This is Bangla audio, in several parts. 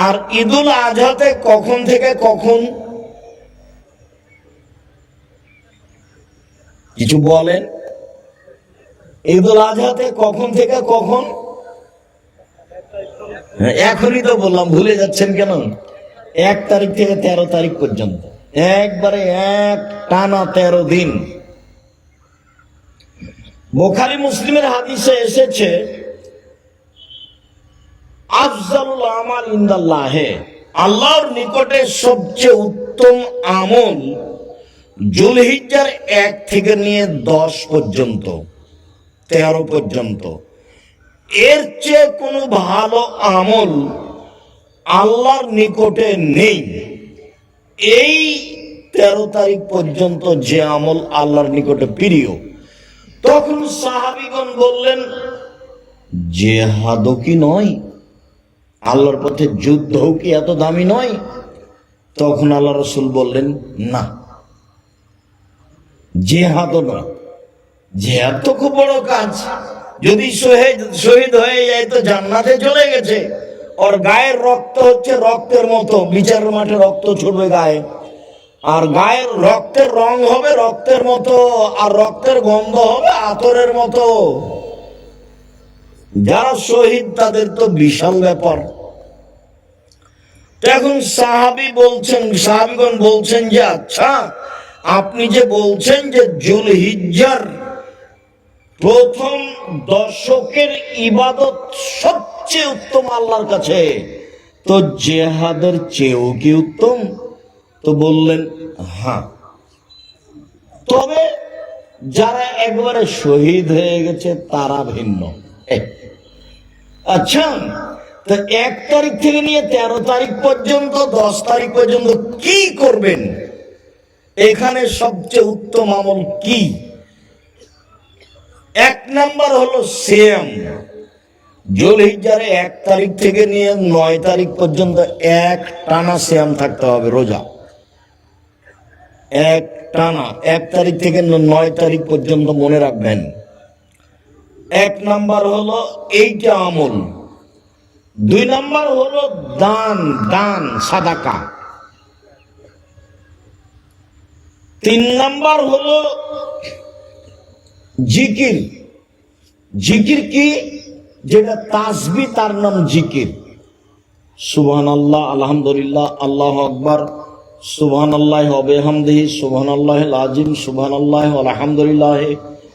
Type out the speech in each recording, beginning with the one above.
আর ঈদুল আজহাতে কখন থেকে কখন? কিছু বলেন? ঈদুল আজহাতে কখন থেকে কখন? হ্যাঁ, এখনই তো বললাম ভুলে যাচ্ছেন কেন? এক তারিখ থেকে তেরো তারিখ পর্যন্ত। একবারে এক টানা তেরো দিন। বোখারি মুসলিমের হাদিসে এসেছে আফজালুল আমাল ইন্দাল্লাহে, আল্লাহর নিকটে সবচেয়ে উত্তম আমল জুলহিজ্জার এক থেকে নিয়ে দশ পর্যন্ত, তেরো পর্যন্ত। এর চেয়ে কোনো ভালো আমল আল্লাহর নিকটে নেই। এই তেরো তারিখ পর্যন্ত যে আমল আল্লাহর নিকটে প্রিয়, তখন সাহাবিগণ বললেন, জেহাদও কি নয়? আল্লাহর পথে যুদ্ধও কি এত দামি নয়। তখন আল্লাহ রসুল বললেন, না। জেহাদও নয় জেহাদ তো খুব বড় কাজ। যদি শহীদ হয়ে যায় তো জান্নাতে চলে গেছে। ওর গায়ের রক্ত হচ্ছে রক্তের মতো। বিচার মাঠে রক্ত ছুটবে গায়ে। আর গায়ের রক্তের রং হবে রক্তের মতো, আর রক্তের গন্ধ হবে আতরের মতো। যারা শহীদ, তাদের তো বিশাল ব্যাপার। এখন সাহাবি বলছেন, সাহাবিগণ বলছেন যে আচ্ছা আপনি যে বলছেন যে জুলহিজ্জার প্রথম দশকের ইবাদত সবচেয়ে উত্তম আল্লাহর কাছে, তো জেহাদের চেয়েও কি উত্তম? তো বললেন হ্যাঁ। তবে যারা একবারে শহীদ হয়ে গেছে, তারা ভিন্ন। আচ্ছা তো এক তারিখ থেকে নিয়ে তেরো তারিখ পর্যন্ত, দশ তারিখ পর্যন্ত কি করবেন? এখানে সবচেয়ে উত্তম আমল কি? এক নাম্বার হলো সেম জুলহিজ্জারে এক তারিখ থেকে নিয়ে নয় তারিখ পর্যন্ত এক টানা শ্যাম থাকতে হবে রোজা। এক টানা, এক তারিখ থেকে নয় তারিখ পর্যন্ত মনে রাখবেন। এক নাম্বার হলো এইটা আমল। দুই নাম্বার হলো দান দান, সাদাকা। তিন নাম্বার হলো জিকির। জিকির কি? যেটা তাসবি, তার নাম জিকির। সুবহান আল্লাহ আলহামদুলিল্লাহ, আল্লাহ আকবর। সুবহান আল্লাহ হবে হামদিহি সুবহান আল্লাহ আজিম সুবহান আল্লাহ আলহামদুলিল্লাহ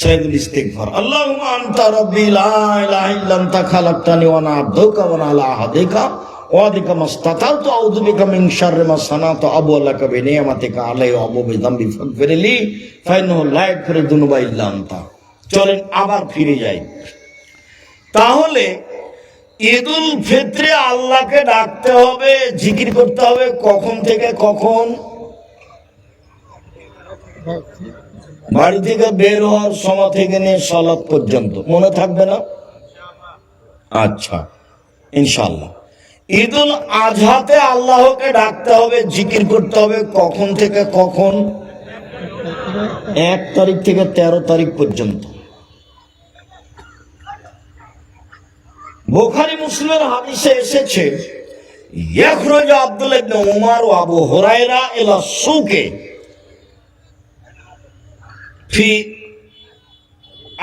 সাইদুল ইস্তিগফার। আল্লাহুম্মা আনতা রাব্বি লা ইলাহা ইল্লা আনতা খালাকতানি ওয়া আনা আবদুকা ওয়া আলা আহদিকা। ওয়াদিকা মাস্তাতালতু, আউযু বিকা মিন শাররি মা সানাতু আবু লাকা বিনিয়ামাতিকা আলাইহি ওয়া আবু বিযামবি ফাগফিরলি ফাইন্নাহু লা ইয়াগফিরু যুনুবা ইল্লা আনতা। চলেন আবার ফিরে যাই। তাহলে ঈদুল ফিত্রে আল্লাহকে ডাকতে হবে, জিকির করতে হবে, কখন থেকে কখন? বাড়ি থেকে বের হওয়ার সময় থেকে নিয়ে সলাৎ পর্যন্ত। মনে থাকবে না? আচ্ছা ইনশাল্লাহ ঈদুল আজহাতে আল্লাহকে ডাকতে হবে, জিকির করতে হবে, কখন থেকে কখন? এক তারিখ থেকে তেরো তারিখ পর্যন্ত। বোখারি মুসলিমের হাদিসে এসেছে আব্দুল উমার ও আবু হুরায়রা এলা সুকে ফি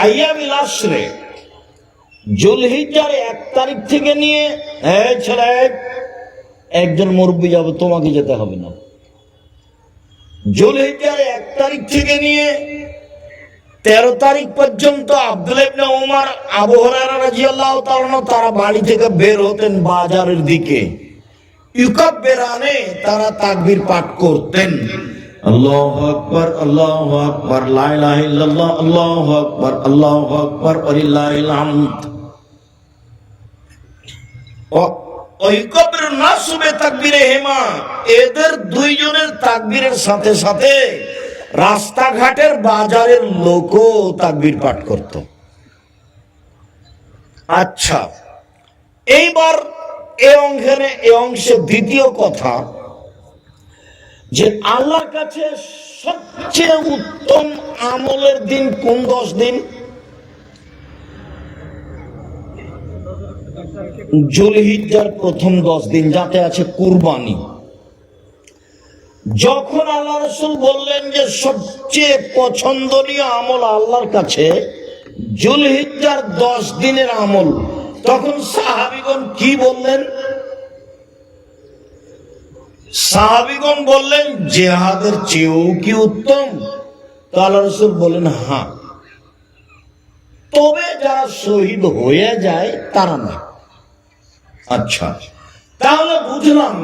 আইয়ামিল আশরে। জুলহিজ্জার এক তারিখ থেকে নিয়ে হ্যাঁ ছেলে, একজন মুরব্বী যাবে, তোমাকে যেতে হবে না। জুলহিজ্জার এক তারিখ থেকে নিয়ে, তেরো তারিখ পর্যন্ত আব্দুল ইবনে উমার, আবু হুরায়রা তারা বাড়ি থেকে বের হতেন বাজারের দিকে। ইউকাব্বিরানে তারা তাকবীর পাঠ করতেন। আল্লাহু আল্লাহু আল্লাহু না তাকবীরে হেমা এদের দুইজনের তাকবীরের সাথে সাথে রাস্তাঘাটের বাজারের লোকও তাকবীর পাঠ করত। আচ্ছা এইবার এ অংশে এ অংশে দ্বিতীয় কথা যে আল্লাহর কাছে সবচেয়ে উত্তম আমলের দিন কোন দশ দিন? জুলহিজ্জার প্রথম দশ দিন, যাতে আছে কুরবানি। যখন আল্লাহ রসুল বললেন যে সবচেয়ে পছন্দনীয় আমল আল্লাহর কাছে, জুলহিজ্জার দশ দিনের আমল, তখন সাহাবিগণ কি বললেন? সাহাবিগণ বললেন, জেহাদের চেয়েও কি উত্তম? আল্লাহ রসুল বললেন হ্যাঁ তবে যারা শহীদ হয়ে যায়, তারা না। আচ্ছা। তাহলে বুঝলাম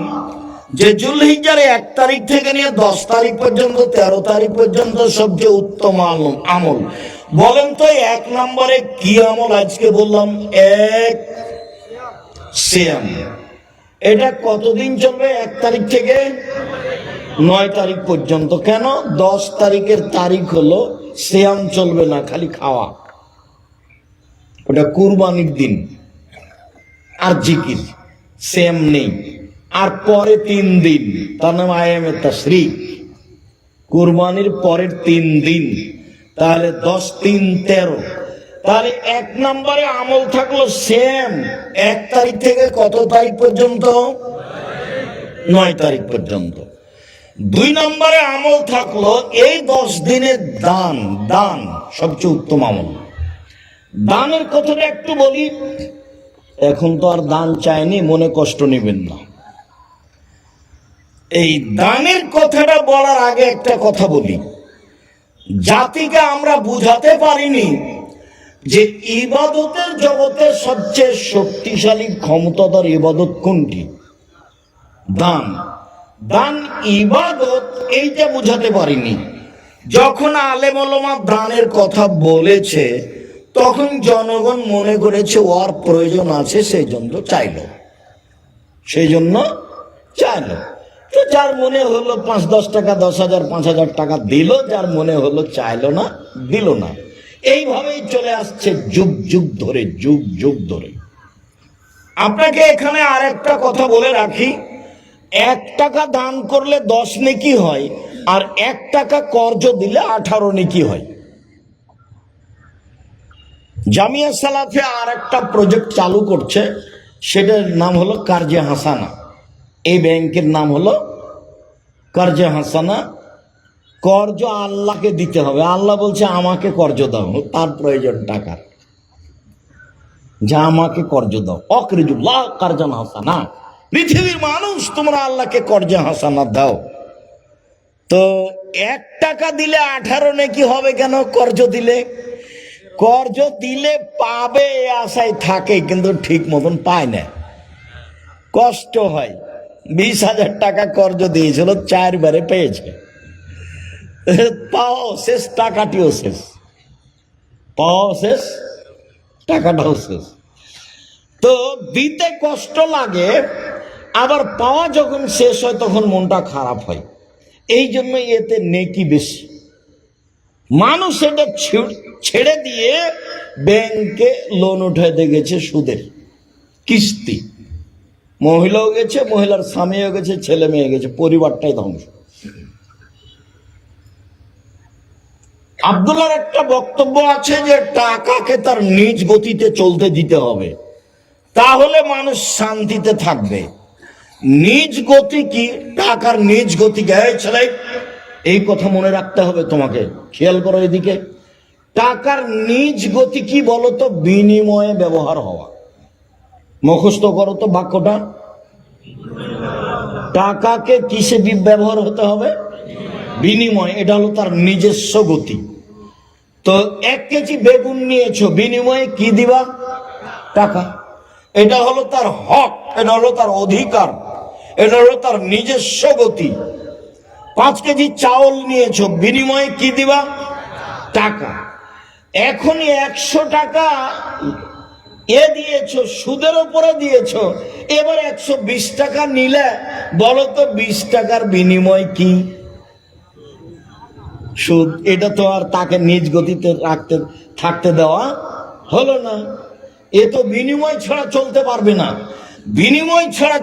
যে জুলহিজার এক তারিখ থেকে নিয়ে দশ তারিখ পর্যন্ত, তেরো তারিখ পর্যন্ত সবচেয়ে উত্তম আমল বলেন তো এক নম্বরে কি আমল আজকে বললাম? এক সেম এটা কতদিন চলবে? এক তারিখ থেকে নয় তারিখ পর্যন্ত। কেন? দশ তারিখের তারিখ হলো সেয়াম চলবে না, খালি খাওয়া। ওটা কুরবানির দিন। আর জিকির। শ্যাম নেই। আর পরে তিন দিন। তার নাম আয়ামে তশরিক। কুরবানির পরের তিন দিন। তাহলে দশ, তিন, তেরো। তাহলে এক নম্বরে আমল থাকল সেম এক তারিখ থেকে কত তারিখ পর্যন্ত? নয় তারিখ পর্যন্ত। দুই নম্বরে আমল থাকল এই দশ দিনের দান দান, সবচেয়ে উত্তম আমল। দানের কথাটা একটু বলি। এখন তো আর দান চায়নি মনে কষ্ট নেবেন না। এই দানের কথাটা বলার আগে একটা কথা বলি। জাতিকে আমরা বুঝাতে পারিনি যে ইবাদতের জগতে সবচেয়ে শক্তিশালী ক্ষমতাধর ইবাদত কোনটি? দান। দান, ইবাদত, এইটা বুঝাতে পারিনি। যখন আলেম ওলামা দানের কথা বলেছে, তখন জনগণ মনে করেছে, ওর প্রয়োজন আছে সেই জন্য চাইলো। সেই জন্য চাইলো। তো যার মনে হলো পাঁচ দশ টাকা, দশ হাজার, পাঁচ হাজার টাকা দিল, যার মনে হলো চাইলো না, দিল না। এইভাবেই চলে আসছে যুগ যুগ ধরে, যুগ যুগ ধরে। আপনাকে এখানে আরেকটা কথা বলে রাখি। এক টাকা দান করলে দশ নেকি হয়, আর এক টাকা কর্জ দিলে আঠারো নেকি হয়। জামিয়া সালাফে আর একটা প্রজেক্ট চালু করছে, সেটার নাম হলো কার্জে হাসানা। এই ব্যাংকের নাম হলো কার্জে হাসানা কর্জ আল্লাহকে দিতে হবে। আল্লাহ বলছে, আমাকে কর্জ দাও। তার প্রয়োজন টাকার যা আমাকে কর্জ দাও। অকরিজুল্লাহ কার্জন হাসানা। পৃথিবীর মানুষ, তোমরা আল্লাহকে কর্জে হাসানা দাও। তো এক টাকা দিলে আঠারো নাকি হবে কেন কর্জ দিলে? কর্জ দিলে পাবে আশায় থাকে, কিন্তু ঠিক মতন পায় না। কষ্ট হয়। বিশ হাজার টাকা কর্জ দিয়েছিল, চারবারে পেয়েছে। শেষ, টাকাটিও শেষ। পাওয়া শেষ, টাকাটাও শেষ। তো দিতে কষ্ট লাগে, আবার পাওয়া যখন শেষ হয়, তখন মনটা খারাপ হয়। এই জন্য এতে নেকি বেশি। মানুষ এটা ছেড়- ছেড়ে দিয়ে ব্যাংকে লোন উঠাইতে গেছে সুদের। কিস্তি। মহিলাও গেছে, মহিলার স্বামীও গেছে, ছেলে মেয়ে গেছে, পরিবারটাই ধ্বংস। আব্দুল্লার একটা বক্তব্য আছে যে টাকাকে তার নিজ গতিতে চলতে দিতে হবে। তাহলে মানুষ শান্তিতে থাকবে। নিজ গতি কি? টাকার নিজ গতি এই ছেলে, এই কথা মনে রাখতে হবে তোমাকে। খেয়াল করো এদিকে। টাকার নিজ গতি কি বলতো? বিনিময়ে ব্যবহার হওয়া। মুখস্থ করো তো বাক্যটা। টাকাকে কিসে ব্যবহার হতে হবে? বিনিময়, এটা হলো তার নিজস্ব গতি। তো এক কেজি বেগুন নিয়েছো, বিনিময়ে কি দিবা? টাকা। এটা হলো তার হক, এটা হলো তার অধিকার, এটা হলো তার নিজস্ব গতি। পাঁচ কেজি চাউল নিয়েছো, বিনিময়ে কি দিবা? টাকা। এখনই একশো টাকা এ দিয়েছ, সুদের উপরে দিয়েছ, এবার একশো বিশ টাকা নিলে, বলো তো বিশ টাকার বিনিময় কি? সুদ, এটা তো আর তাকে নিজ গতিতে রাখতে, থাকতে দেওয়া হলো না। এ তো বিনিময় ছাড়া চলতে পারবে না। বিনিময় ছাড়া